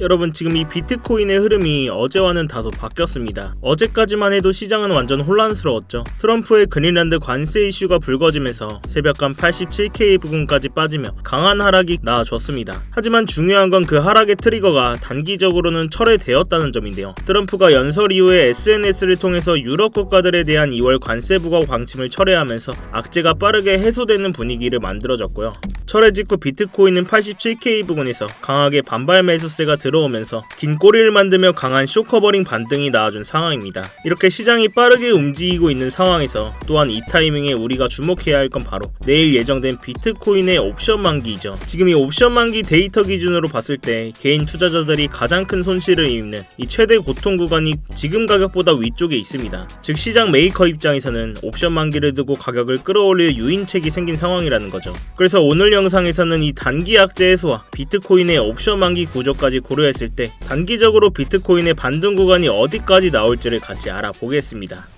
여러분 지금 이 비트코인의 흐름이 어제와는 다소 바뀌었습니다. 어제까지만 해도 시장은 완전 혼란스러웠죠. 트럼프의 그린란드 관세 이슈가 불거지면서 새벽간 87K 부근까지 빠지며 강한 하락이 나와줬습니다. 하지만 중요한 건 그 하락의 트리거가 단기적으로는 철회되었다는 점인데요. 트럼프가 연설 이후에 SNS를 통해서 유럽 국가들에 대한 2월 관세 부과 방침을 철회하면서 악재가 빠르게 해소되는 분위기를 만들어졌고요. 철회 직후 비트코인은 87K 부근에서 강하게 반발 매수세가 들어오면서 긴 꼬리를 만들며 강한 쇼커버링 반등이 나와준 상황입니다. 이렇게 시장이 빠르게 움직이고 있는 상황에서 또한 이 타이밍에 우리가 주목해야 할 건 바로 내일 예정된 비트코인의 옵션 만기이죠. 지금 이 옵션 만기 데이터 기준으로 봤을 때 개인 투자자들이 가장 큰 손실을 입는 이 최대 고통 구간이 지금 가격보다 위쪽에 있습니다. 즉 시장 메이커 입장에서는 옵션 만기를 두고 가격을 끌어올릴 유인책이 생긴 상황이라는 거죠. 그래서 오늘 영상에서는 이 단기 악재 해소와 비트코인의 옵션 만기 구조까지 고려했을 때 단기적으로 비트코인의 반등 구간이 어디까지 나올지를 같이 알아보겠습니다.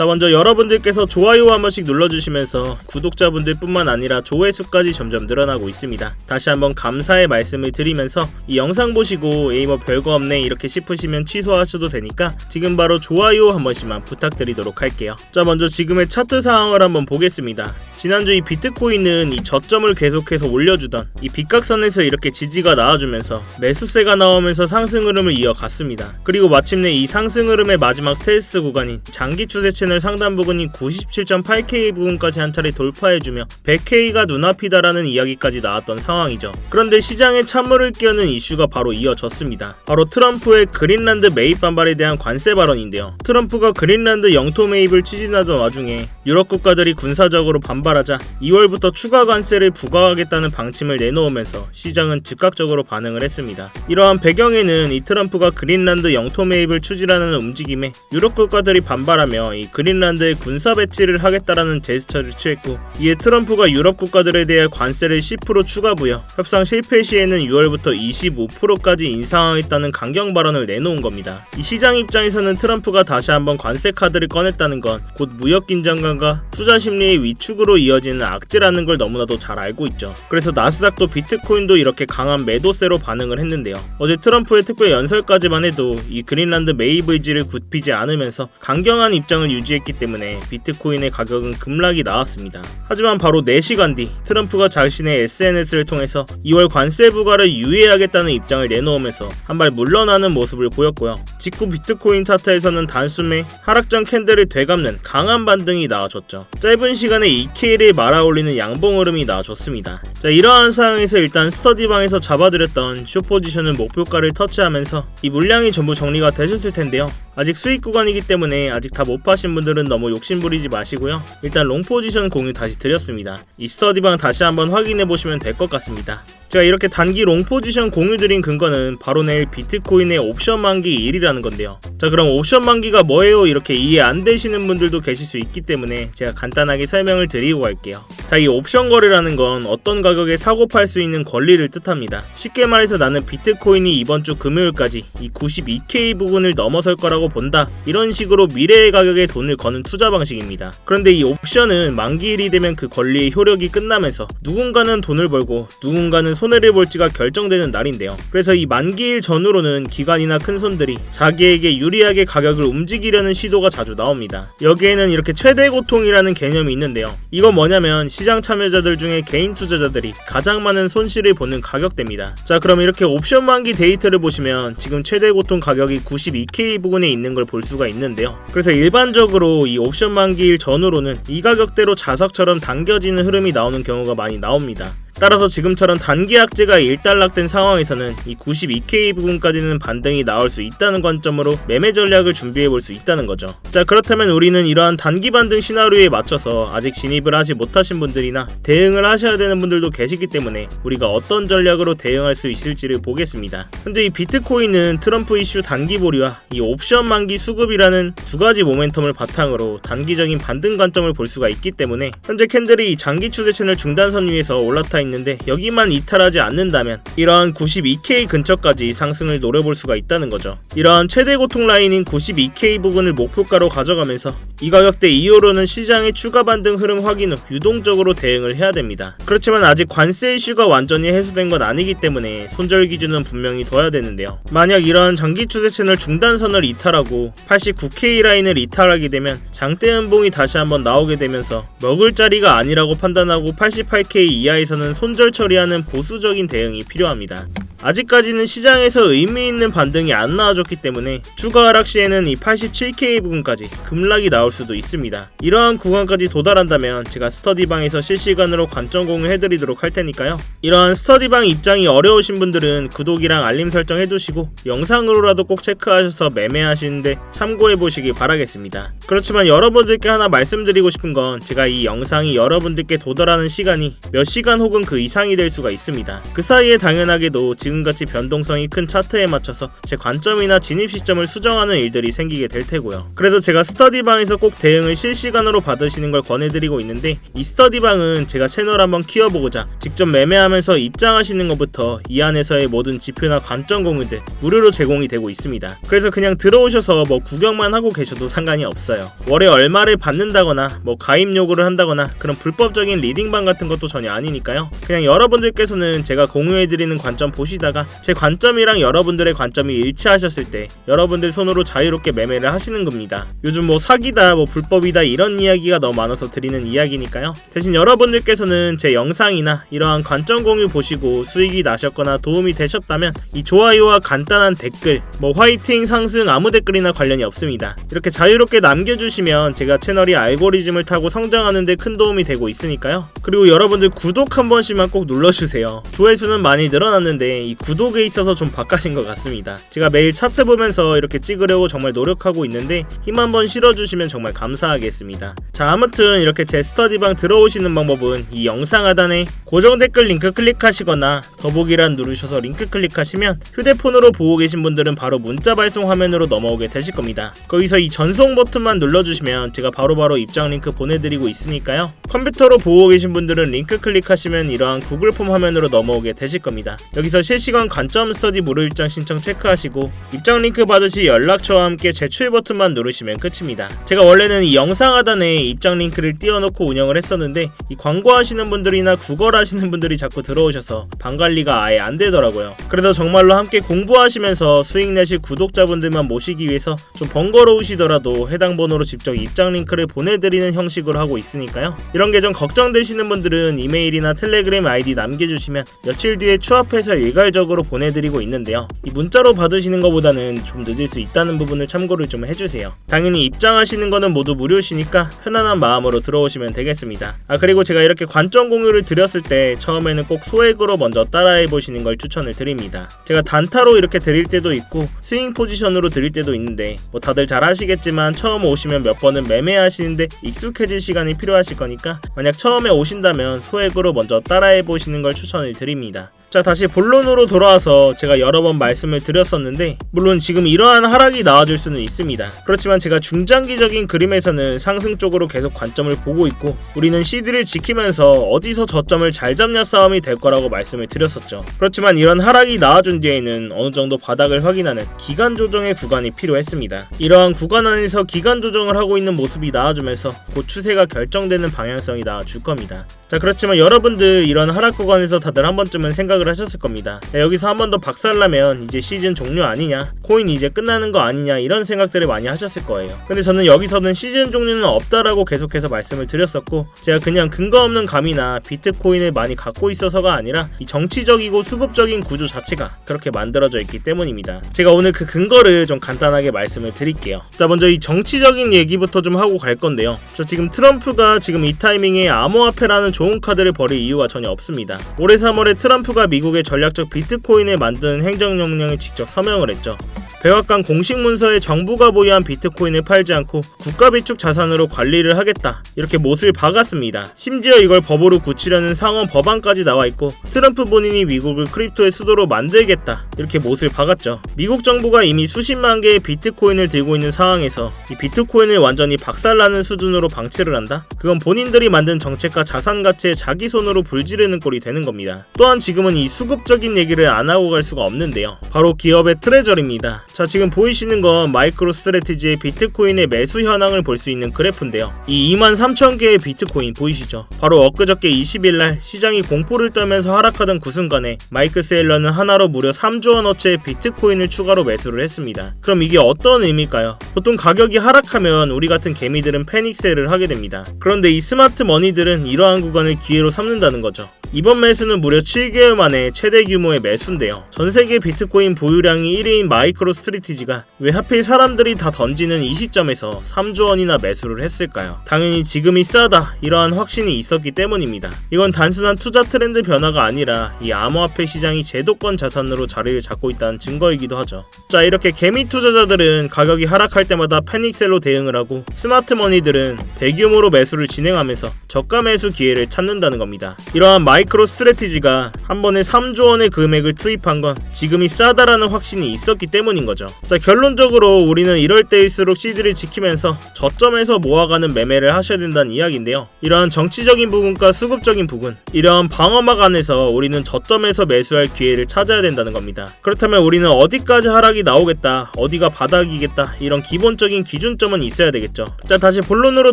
자 먼저 여러분들께서 좋아요 한 번씩 눌러주시면서 구독자분들 뿐만 아니라 조회수까지 점점 늘어나고 있습니다. 다시 한번 감사의 말씀을 드리면서 이 영상 보시고 에이 뭐 별거 없네 이렇게 싶으시면 취소하셔도 되니까 지금 바로 좋아요 한 번씩만 부탁드리도록 할게요. 자 먼저 지금의 차트 상황을 한번 보겠습니다. 지난주 이 비트코인은 이 저점을 계속해서 올려주던 이 빗각선에서 이렇게 지지가 나와주면서 매수세가 나오면서 상승 흐름을 이어갔습니다. 그리고 마침내 이 상승 흐름의 마지막 테스트 구간인 장기 추세 채널 상단 부근인 97.8K 부근까지 한 차례 돌파해주며 100K가 눈앞이다라는 이야기까지 나왔던 상황이죠. 그런데 시장에 찬물을 끼얹는 이슈가 바로 이어졌습니다. 바로 트럼프의 그린란드 매입 반발에 대한 관세 발언인데요. 트럼프가 그린란드 영토 매입을 추진하던 와중에 유럽 국가들이 군사적으로 반발하자 2월부터 추가 관세를 부과하겠다는 방침을 내놓으면서 시장은 즉각적으로 반응을 했습니다. 이러한 배경에는 이 트럼프가 그린란드 영토 매입을 추진하는 움직임에 유럽 국가들이 반발하며 이 그린란드에 군사 배치를 하겠다라는 제스처를 취했고 이에 트럼프가 유럽 국가들에 대해 관세를 10% 추가 부여 협상 실패 시에는 6월부터 25%까지 인상하겠다는 강경 발언을 내놓은 겁니다. 이 시장 입장에서는 트럼프가 다시 한번 관세 카드를 꺼냈다는 건 곧 무역 긴장감과 투자 심리의 위축으로 이어지는 악재라는 걸 너무나도 잘 알고 있죠. 그래서 나스닥도 비트코인도 이렇게 강한 매도세로 반응을 했는데요. 어제 트럼프의 특별 연설까지만 해도 이 그린란드 매입 의지를 굽히지 않으면서 강경한 입장을 유지했기 때문에 비트코인의 가격은 급락이 나왔습니다. 하지만 바로 4시간 뒤 트럼프가 자신의 SNS를 통해서 2월 관세 부과를 유예하겠다는 입장을 내놓으면서 한발 물러나는 모습을 보였고요. 직후 비트코인 차트에서는 단숨에 하락전 캔들을 되감는 강한 반등이 나와줬죠. 짧은 시간에 2K를 말아올리는 양봉 흐름이 나와줬습니다. 자, 이러한 상황에서 일단 스터디방에서 잡아드렸던 숏 포지션은 목표가를 터치하면서 이 물량이 전부 정리가 되셨을 텐데요. 아직 수익 구간이기 때문에 아직 다 못 파신 분들은 너무 욕심 부리지 마시고요. 일단 롱 포지션 공유 다시 드렸습니다. 이 스터디방 다시 한번 확인해 보시면 될 것 같습니다. 제가 이렇게 단기 롱 포지션 공유 드린 근거는 바로 내일 비트코인의 옵션 만기 일이라는 건데요. 자 그럼 옵션 만기가 뭐예요? 이렇게 이해 안 되시는 분들도 계실 수 있기 때문에 제가 간단하게 설명을 드리고 갈게요. 자 이 옵션 거래라는 건 어떤 가격에 사고 팔 수 있는 권리를 뜻합니다. 쉽게 말해서 나는 비트코인이 이번 주 금요일까지 이 92K 부분을 넘어설 거라고 본다. 이런 식으로 미래의 가격에 돈을 거는 투자 방식입니다. 그런데 이 옵션은 만기일이 되면 그 권리의 효력이 끝나면서 누군가는 돈을 벌고 누군가는 손해를 볼지가 결정되는 날인데요. 그래서 이 만기일 전후로는 기관이나 큰 손들이 자기에게 유리하게 가격을 움직이려는 시도가 자주 나옵니다. 여기에는 이렇게 최대 고통이라는 개념이 있는데요. 이건 뭐냐면 시장 참여자들 중에 개인 투자자들이 가장 많은 손실을 보는 가격대입니다. 자, 그럼 이렇게 옵션 만기 데이터를 보시면 지금 최대 고통 가격이 92K 부근에 있는 걸 볼 수가 있는데요. 그래서 일반적으로 이 옵션 만기일 전후로는 이 가격대로 자석처럼 당겨지는 흐름이 나오는 경우가 많이 나옵니다. 따라서 지금처럼 단기 악재가 일단락된 상황에서는 이 92K 부분까지는 반등이 나올 수 있다는 관점으로 매매 전략을 준비해 볼 수 있다는 거죠. 자 그렇다면 우리는 이러한 단기 반등 시나리오에 맞춰서 아직 진입을 하지 못하신 분들이나 대응을 하셔야 되는 분들도 계시기 때문에 우리가 어떤 전략으로 대응할 수 있을지를 보겠습니다. 현재 이 비트코인은 트럼프 이슈 단기 보리와 이 옵션 만기 수급이라는 두 가지 모멘텀을 바탕으로 단기적인 반등 관점을 볼 수가 있기 때문에 현재 캔들이 이 장기 추세 채널 중단선 위에서 올라타 있는데 여기만 이탈하지 않는다면 이러한 92K 근처까지 상승을 노려볼 수가 있다는 거죠. 이러한 최대 고통 라인인 92K 부근을 목표가로 가져가면서 이 가격대 이후로는 시장의 추가 반등 흐름 확인 후 유동적으로 대응을 해야 됩니다. 그렇지만 아직 관세 이슈가 완전히 해소된 건 아니기 때문에 손절 기준은 분명히 둬야 되는데요. 만약 이러한 장기 추세 채널 중단선을 이탈하고 89K 라인을 이탈하게 되면 장대 연봉이 다시 한번 나오게 되면서 먹을 자리가 아니라고 판단하고 88K 이하에서는 손절 처리하는 보수적인 대응이 필요합니다. 아직까지는 시장에서 의미 있는 반등이 안 나와줬기 때문에 추가 하락 시에는 이 87K 부분까지 급락이 나올 수도 있습니다. 이러한 구간까지 도달한다면 제가 스터디방에서 실시간으로 관점 공유 해드리도록 할 테니까요. 이러한 스터디방 입장이 어려우신 분들은 구독이랑 알림 설정 해두시고 영상으로라도 꼭 체크하셔서 매매하시는데 참고해 보시기 바라겠습니다. 그렇지만 여러분들께 하나 말씀드리고 싶은 건 제가 이 영상이 여러분들께 도달하는 시간이 몇 시간 혹은 그 이상이 될 수가 있습니다. 그 사이에 당연하게도 지금 같이 변동성이 큰 차트에 맞춰서 제 관점이나 진입 시점을 수정하는 일들이 생기게 될 테고요. 그래도 제가 스터디방에서 꼭 대응을 실시간으로 받으시는 걸 권해드리고 있는데 이 스터디방은 제가 채널 한번 키워보고자 직접 매매하면서 입장하시는 것부터 이 안에서의 모든 지표나 관점 공유들 무료로 제공이 되고 있습니다. 그래서 그냥 들어오셔서 뭐 구경만 하고 계셔도 상관이 없어요. 월에 얼마를 받는다거나 뭐 가입 요구를 한다거나 그런 불법적인 리딩방 같은 것도 전혀 아니니까요. 그냥 여러분들께서는 제가 공유해드리는 관점 보 시다가 제 관점이랑 여러분들의 관점이 일치하셨을 때 여러분들 손으로 자유롭게 매매를 하시는 겁니다. 요즘 뭐 사기다, 뭐 불법이다 이런 이야기가 너무 많아서 드리는 이야기니까요. 대신 여러분들께서는 제 영상이나 이러한 관점 공유 보시고 수익이 나셨거나 도움이 되셨다면 이 좋아요와 간단한 댓글, 뭐 화이팅, 상승 아무 댓글이나 관련이 없습니다. 이렇게 자유롭게 남겨주시면 제가 채널이 알고리즘을 타고 성장하는데 큰 도움이 되고 있으니까요. 그리고 여러분들 구독 한 번씩만 꼭 눌러주세요. 조회수는 많이 늘어났는데 이 구독에 있어서 좀 바깥인 것 같습니다. 제가 매일 차트 보면서 이렇게 찍으려고 정말 노력하고 있는데 힘 한번 실어주시면 정말 감사하겠습니다. 자 아무튼 이렇게 제 스터디방 들어오시는 방법은 이 영상 하단에 고정 댓글 링크 클릭하시거나 더보기란 누르셔서 링크 클릭하시면 휴대폰으로 보고 계신 분들은 바로 문자 발송 화면으로 넘어오게 되실 겁니다. 거기서 이 전송 버튼만 눌러주시면 제가 바로바로 입장 링크 보내드리고 있으니까요. 컴퓨터로 보고 계신 분들은 링크 클릭하시면 이러한 구글 폼 화면으로 넘어오게 되실 겁니다. 여기서 실시 간 관점 스터디 무료 입장 신청 체크하시고 입장 링크 받으시 연락처와 함께 제출 버튼만 누르시면 끝입니다. 제가 원래는 이 영상 하단에 입장 링크를 띄워놓고 운영을 했었는데 이 광고하시는 분들이나 구걸 하시는 분들이 자꾸 들어오셔서 방 관리가 아예 안 되더라고요. 그래서 정말로 함께 공부하시면서 수익 내실 구독자분들만 모시기 위해서 좀 번거로우시더라도 해당 번호로 직접 입장 링크를 보내드리는 형식으로 하고 있으니까요. 이런 계정 걱정되시는 분들은 이메일이나 텔레그램 아이디 남겨주시면 며칠 뒤에 추합해서 일괄 적으로 보내드리고 있는데요. 이 문자로 받으시는 것보다는 좀 늦을 수 있다는 부분을 참고를 좀 해주세요. 당연히 입장하시는 거는 모두 무료시니까 편안한 마음으로 들어오시면 되겠습니다. 아 그리고 제가 이렇게 관점 공유를 드렸을 때 처음에는 꼭 소액으로 먼저 따라해 보시는 걸 추천을 드립니다. 제가 단타로 이렇게 드릴 때도 있고 스윙 포지션으로 드릴 때도 있는데 뭐 다들 잘 아시겠지만 처음 오시면 몇 번은 매매하시는데 익숙해질 시간이 필요하실 거니까 만약 처음에 오신다면 소액으로 먼저 따라해 보시는 걸 추천을 드립니다. 자 다시 본론으로 돌아와서 제가 여러 번 말씀을 드렸었는데 물론 지금 이러한 하락이 나와줄 수는 있습니다. 그렇지만 제가 중장기적인 그림에서는 상승 쪽으로 계속 관점을 보고 있고 우리는 CD를 지키면서 어디서 저점을 잘 잡냐 싸움이 될 거라고 말씀을 드렸었죠. 그렇지만 이런 하락이 나와준 뒤에는 어느 정도 바닥을 확인하는 기간 조정의 구간이 필요했습니다. 이러한 구간 안에서 기간 조정을 하고 있는 모습이 나와주면서 곧 추세가 결정되는 방향성이 나와줄 겁니다. 자 그렇지만 여러분들 이런 하락 구간에서 다들 한 번쯤은 생각 을 하셨을 겁니다. 야, 여기서 한 번 더 박살나면 이제 시즌 종료 아니냐, 코인 이제 끝나는 거 아니냐 이런 생각들을 많이 하셨을 거예요. 근데 저는 여기서는 시즌 종료는 없다라고 계속해서 말씀을 드렸었고 제가 그냥 근거 없는 감이나 비트코인을 많이 갖고 있어서가 아니라 이 정치적이고 수급적인 구조 자체가 그렇게 만들어져 있기 때문입니다. 제가 오늘 그 근거를 좀 간단하게 말씀을 드릴게요. 자 먼저 이 정치적인 얘기부터 좀 하고 갈 건데요. 저 지금 트럼프가 지금 이 타이밍에 암호화폐라는 좋은 카드를 버릴 이유가 전혀 없습니다. 올해 3월에 트럼프가 미국의 전략적 비트코인을 만드는 행정명령을 직접 서명을 했죠. 백악관 공식 문서에 정부가 보유한 비트코인을 팔지 않고 국가 비축 자산으로 관리를 하겠다. 이렇게 못을 박았습니다. 심지어 이걸 법으로 굳히려는 상원 법안까지 나와 있고 트럼프 본인이 미국을 크립토의 수도로 만들겠다. 이렇게 못을 박았죠. 미국 정부가 이미 수십만 개의 비트코인을 들고 있는 상황에서 이 비트코인을 완전히 박살나는 수준으로 방치를 한다? 그건 본인들이 만든 정책과 자산 가치에 자기 손으로 불지르는 꼴이 되는 겁니다. 또한 지금은 이 수급적인 얘기를 안 하고 갈 수가 없는데요. 바로 기업의 트레저리입니다. 자, 지금 보이시는 건 마이크로 스트레티지의 비트코인의 매수 현황을 볼 수 있는 그래프인데요. 이 2만 3천 개의 비트코인 보이시죠? 바로 엊그저께 20일 날 시장이 공포를 떨면서 하락하던 그 순간에 마이크 세일러는 하나로 무려 3조 원어치의 비트코인을 추가로 매수를 했습니다. 그럼 이게 어떤 의미일까요? 보통 가격이 하락하면 우리 같은 개미들은 패닉 세일을 하게 됩니다. 그런데 이 스마트 머니들은 이러한 구간을 기회로 삼는다는 거죠. 이번 매수는 무려 7개월 만에 최대 규모의 매수인데요. 전 세계 비트코인 보유량이 1위인 마이크로 스트리티지가 왜 하필 사람들이 다 던지는 이 시점에서 3조 원이나 매수를 했을까요? 당연히 지금이 싸다 이러한 확신이 있었기 때문입니다. 이건 단순한 투자 트렌드 변화가 아니라 이 암호화폐 시장이 제도권 자산으로 자리를 잡고 있다는 증거이기도 하죠. 자 이렇게 개미 투자자들은 가격이 하락할 때마다 패닉셀로 대응을 하고 스마트 머니들은 대규모로 매수를 진행하면서 저가 매수 기회를 찾는다는 겁니다. 이러한 마이 크로 스트레티지가 한 번에 3조 원의 금액을 투입한 건 지금이 싸다라는 확신이 있었기 때문인 거죠. 자 결론적으로 우리는 이럴 때일수록 CD를 지키면서 저점에서 모아가는 매매를 하셔야 된다는 이야기인데요. 이러한 정치적인 부분과 수급적인 부분, 이러한 방어막 안에서 우리는 저점에서 매수할 기회를 찾아야 된다는 겁니다. 그렇다면 우리는 어디까지 하락이 나오겠다, 어디가 바닥이겠다 이런 기본적인 기준점은 있어야 되겠죠. 자 다시 본론으로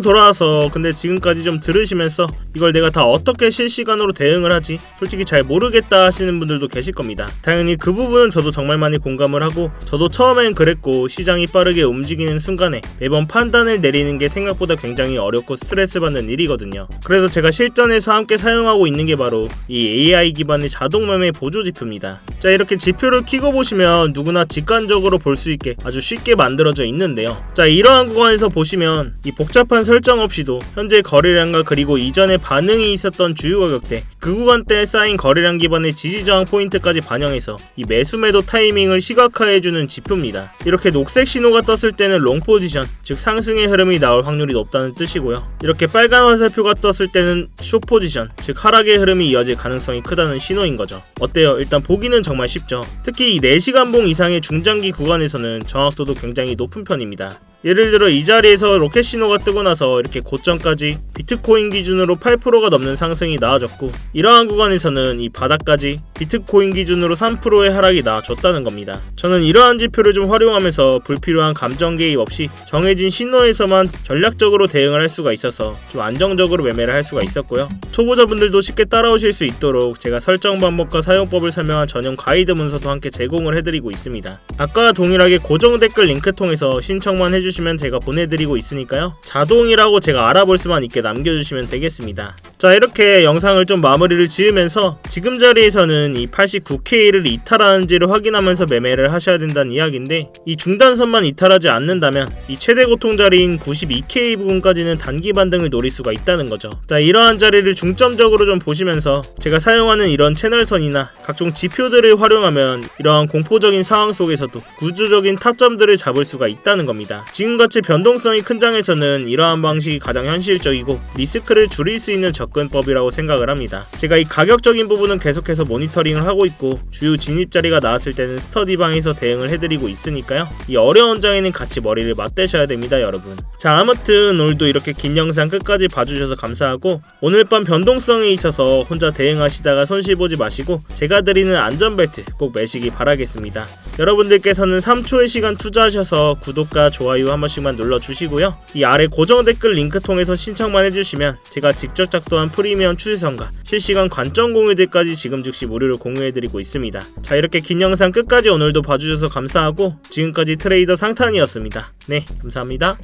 돌아와서 근데 지금까지 좀 들으시면서 이걸 내가 다 어떻게 실시간으로 대응 을 하지 솔직히 잘 모르겠다 하시는 분들도 계실 겁니다. 당연히 그 부분은 저도 정말 많이 공감을 하고 저도 처음엔 그랬고 시장이 빠르게 움직이는 순간에 매번 판단을 내리는 게 생각보다 굉장히 어렵고 스트레스 받는 일이거든요. 그래서 제가 실전에서 함께 사용하고 있는 게 바로 이 AI 기반의 자동 매매 보조 지표입니다. 자 이렇게 지표를 키고 보시면 누구나 직관적으로 볼 수 있게 아주 쉽게 만들어져 있는데요. 자 이러한 구간에서 보시면 이 복잡한 설정 없이도 현재 거래량과 그리고 이전에 반응이 있었던 주요 가격대 그 구간대에 쌓인 거래량 기반의 지지 저항 포인트까지 반영해서 이 매수 매도 타이밍을 시각화해주는 지표입니다. 이렇게 녹색 신호가 떴을 때는 롱 포지션 즉 상승의 흐름이 나올 확률이 높다는 뜻이고요. 이렇게 빨간 화살표가 떴을 때는 숏 포지션 즉 하락의 흐름이 이어질 가능성이 크다는 신호인 거죠. 어때요? 일단 보기는 정말 쉽죠. 특히 이 4시간 봉 이상의 중장기 구간에서는 정확도도 굉장히 높은 편입니다. 예를 들어 이 자리에서 로켓 신호가 뜨고 나서 이렇게 고점까지 비트코인 기준으로 8%가 넘는 상승이 나와졌고 이러한 구간에서는 이 바닥까지 비트코인 기준으로 3%의 하락이 나와줬다는 겁니다. 저는 이러한 지표를 좀 활용하면서 불필요한 감정 개입 없이 정해진 신호에서만 전략적으로 대응을 할 수가 있어서 좀 안정적으로 매매를 할 수가 있었고요. 초보자분들도 쉽게 따라오실 수 있도록 제가 설정 방법과 사용법을 설명한 전용 가이드 문서도 함께 제공을 해드리고 있습니다. 아까와 동일하게 고정 댓글 링크 통해서 신청만 해주 해주시면 제가 보내드리고 있으니까요. 자동이라고 제가 알아볼 수만 있게 남겨주시면 되겠습니다. 자 이렇게 영상을 좀 마무리를 지으면서 지금 자리에서는 이 89K를 이탈하는지를 확인하면서 매매를 하셔야 된다는 이야기인데 이 중단선만 이탈하지 않는다면 이 최대 고통 자리인 92K 부분까지는 단기 반등을 노릴 수가 있다는 거죠. 자 이러한 자리를 중점적으로 좀 보시면서 제가 사용하는 이런 채널선이나 각종 지표들을 활용하면 이러한 공포적인 상황 속에서도 구조적인 타점들을 잡을 수가 있다는 겁니다. 지금같이 변동성이 큰 장에서는 이러한 방식이 가장 현실적이고 리스크를 줄일 수 있는 접근법이라고 생각을 합니다. 제가 이 가격적인 부분은 계속해서 모니터링을 하고 있고 주요 진입 자리가 나왔을 때는 스터디 방에서 대응을 해드리고 있으니까요. 이 어려운 장에는 같이 머리를 맞대셔야 됩니다, 여러분. 자, 아무튼 오늘도 이렇게 긴 영상 끝까지 봐주셔서 감사하고 오늘 밤 변동성에 있어서 혼자 대응하시다가 손실 보지 마시고 제가 드리는 안전벨트 꼭 매시기 바라겠습니다. 여러분들께서는 3초의 시간 투자하셔서 구독과 좋아요 한 번씩만 눌러주시고요. 이 아래 고정 댓글 링크 통해서 신청만 해주시면 제가 직접 작도한 프리미엄 추세선과 실시간 관점 공유들까지 지금 즉시 무료로 공유해드리고 있습니다. 자 이렇게 긴 영상 끝까지 오늘도 봐주셔서 감사하고 지금까지 트레이더 상탄이었습니다. 네 감사합니다.